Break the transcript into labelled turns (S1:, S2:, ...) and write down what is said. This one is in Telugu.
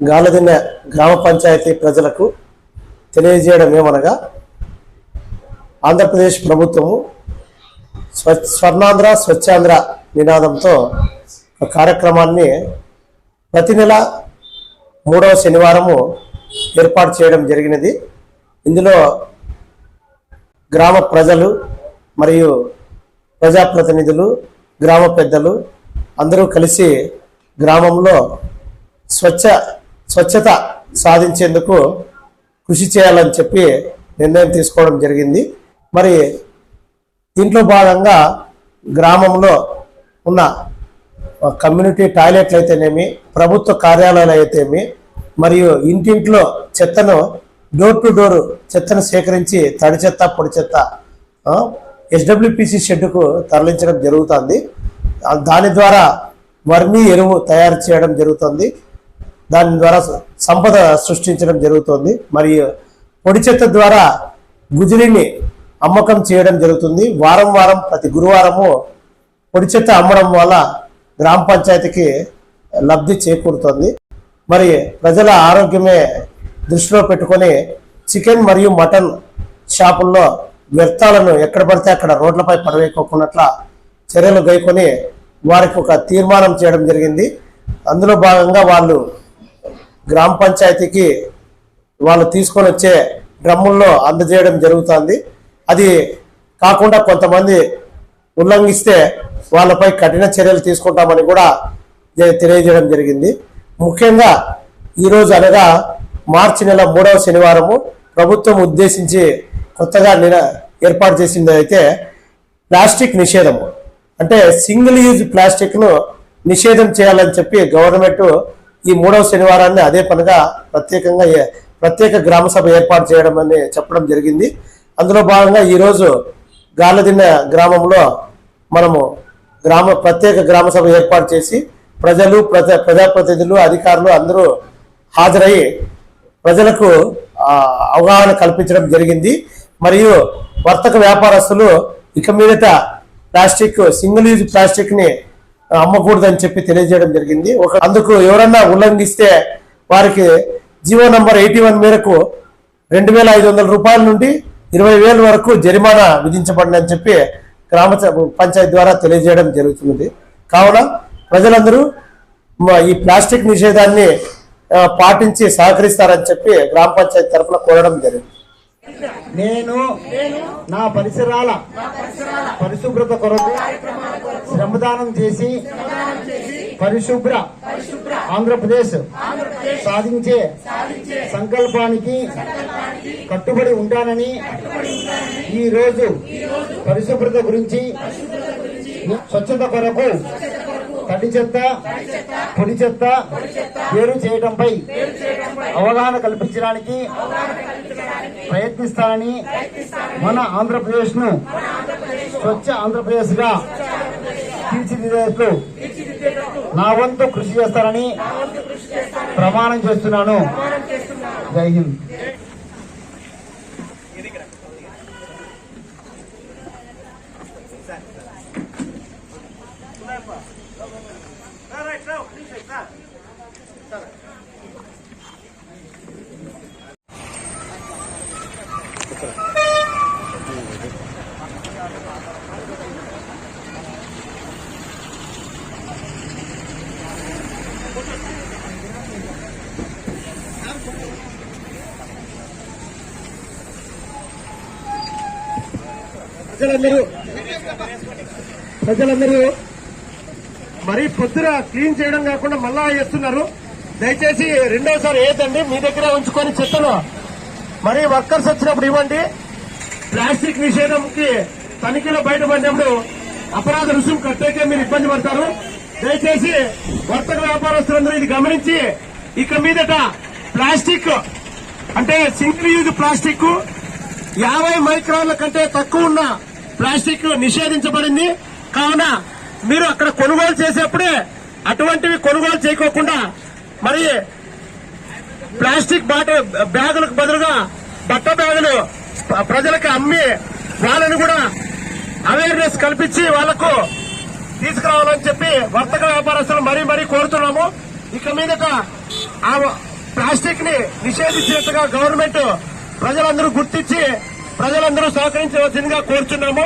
S1: గాలదిన్న గ్రామ పంచాయతీ ప్రజలకు తెలియజేయడం ఏమనగా ఆంధ్రప్రదేశ్ ప్రభుత్వము స్వ స్వర్ణాంధ్ర స్వచ్ఛాంధ్ర నినాదంతో కార్యక్రమాన్ని ప్రతి నెల మూడవ శనివారము ఏర్పాటు చేయడం జరిగినది. ఇందులో గ్రామ ప్రజలు మరియు ప్రజాప్రతినిధులు గ్రామ పెద్దలు అందరూ కలిసి గ్రామంలో స్వచ్ఛ స్వచ్ఛత సాధించేందుకు కృషి చేయాలని చెప్పి నిర్ణయం తీసుకోవడం జరిగింది. మరి దీంట్లో భాగంగా గ్రామంలో ఉన్న కమ్యూనిటీ టాయిలెట్లు అయితేనేమి ప్రభుత్వ కార్యాలయాలు అయితేమి మరియు ఇంటింట్లో చెత్తను డోర్ టు డోర్ చెత్తను సేకరించి తడి చెత్త పొడి చెత్త ఎస్డబ్ల్యూపిసి షెడ్డుకు తరలించడం జరుగుతుంది. దాని ద్వారా వర్మీ ఎరువు తయారు చేయడం జరుగుతుంది. దాని ద్వారా సంపద సృష్టించడం జరుగుతుంది. మరియు పొడి చెత్త ద్వారా గుజిలిని అమ్మకం చేయడం జరుగుతుంది. వారం వారం ప్రతి గురువారము పొడి చెత్త అమ్మడం వల్ల గ్రామ పంచాయతీకి లబ్ధి చేకూరుతుంది. మరి ప్రజల ఆరోగ్యమే దృష్టిలో పెట్టుకొని చికెన్ మరియు మటన్ షాపుల్లో వ్యర్థాలను ఎక్కడ పడితే అక్కడ రోడ్లపై పడవేయకోకున్నట్ల చర్యలు గైకొని వారికి ఒక తీర్మానం చేయడం జరిగింది. అందులో భాగంగా వాళ్ళు గ్రామ పంచాయతీకి వాళ్ళు తీసుకొని వచ్చే డ్రమ్ముల్లో అందజేయడం జరుగుతుంది. అది కాకుండా కొంతమంది ఉల్లంఘిస్తే వాళ్ళపై కఠిన చర్యలు తీసుకుంటామని కూడా తెలియజేయడం జరిగింది. ముఖ్యంగా ఈరోజు అనగా మార్చి నెల మూడవ శనివారము ప్రభుత్వం ఉద్దేశించి కొత్తగా ఏర్పాటు చేసింది అయితే ప్లాస్టిక్ నిషేధము. అంటే సింగిల్ యూజ్ ప్లాస్టిక్ను నిషేధం చేయాలని చెప్పి గవర్నమెంట్ ఈ మూడవ శనివారాన్ని అదే పనిగా ప్రత్యేకంగా ఏ- ప్రత్యేక గ్రామ సభ ఏర్పాటు చేయడం అని చెప్పడం జరిగింది. అందులో భాగంగా ఈరోజు గాలదిన్న గ్రామంలో మనము గ్రామ ప్రత్యేక గ్రామ సభ ఏర్పాటు చేసి ప్రజలు ప్రజా ప్రజాప్రతినిధులు అధికారులు అందరూ హాజరై ప్రజలకు అవగాహన కల్పించడం జరిగింది. మరియు వర్తక వ్యాపారస్తులు ఇక మీదట ప్లాస్టిక్ సింగిల్ యూజ్ ప్లాస్టిక్ని అమ్మకూడదని చెప్పి తెలియజేయడం జరిగింది. ఒక అందుకు ఎవరన్నా ఉల్లంఘిస్తే వారికి జీవో నంబర్ ఎయిటీ వన్ మేరకు రెండు వేల ఐదు వందల రూపాయల నుండి ఇరవై వేల వరకు జరిమానా విధించబడిందని చెప్పి గ్రామ పంచాయతీ ద్వారా తెలియజేయడం జరుగుతున్నది. కావున ప్రజలందరూ ఈ ప్లాస్టిక్ నిషేధాన్ని పాటించి సహకరిస్తారని చెప్పి గ్రామ పంచాయతీ తరఫున కోరడం జరిగింది.
S2: నేను నా పరిసరాల పరిశుభ్రత కొరకు శ్రమదానం చేసి పరిశుభ్ర ఆంధ్రప్రదేశ్ సాధించే సంకల్పానికి కట్టుబడి ఉంటానని ఈ రోజు పరిశుభ్రత గురించి స్వచ్ఛత కొరకు తడి చెత్త పొడి చెత్త వేరు చేయడంపై అవగాహన కల్పించడానికి ప్రయత్నిస్తానని మన ఆంధ్రప్రదేశ్ను స్వచ్ఛ ఆంధ్రప్రదేశ్గా తీర్చిదిద్దేట్లు నా వంతు కృషి చేస్తానని ప్రమాణం చేస్తున్నాను. జై హింద్.
S1: ప్రజలందరూ ప్రజలందరూ మరీ పొద్దున క్లీన్ చేయడం కాకుండా మళ్ళా చేస్తున్నారు దయచేసి రెండోసారి ఏదండి మీ దగ్గర ఉంచుకొని చెత్తను మరి వర్కర్స్ వచ్చినప్పుడు ఇవ్వండి. ప్లాస్టిక్ నిషేధంకి తనిఖీలో బయటపడినప్పుడు అపరాధ రుసుము కట్టేకే మీరు ఇబ్బంది పడతారు. దయచేసి వర్తక వ్యాపారస్తులందరూ ఇది గమనించి ఇక మీదట ప్లాస్టిక్ అంటే సింగిల్ యూజ్ ప్లాస్టిక్ యాభై మైక్రాన్ల కంటే తక్కువ ఉన్న ప్లాస్టిక్ నిషేధించబడింది. కావున మీరు అక్కడ కొనుగోలు చేసేప్పుడే అటువంటివి కొనుగోలు చేయకోకుండా మరి ప్లాస్టిక్ బాట బ్యాగులకు బదులుగా బట్ట బ్యాగులు ప్రజలకు అమ్మి వాళ్ళని కూడా అవేర్నెస్ కల్పించి వాళ్ళకు తీసుకురావాలని చెప్పి వర్తక వ్యాపారస్తులు మరీ మరీ కోరుతున్నాము. ఇక మీదట ఆ
S3: ప్లాస్టిక్ని నిషేధించినట్టుగా గవర్నమెంట్ ప్రజలందరూ గుర్తించి ప్రజలందరూ సహకరించవలసిందిగా కోరుచున్నాము.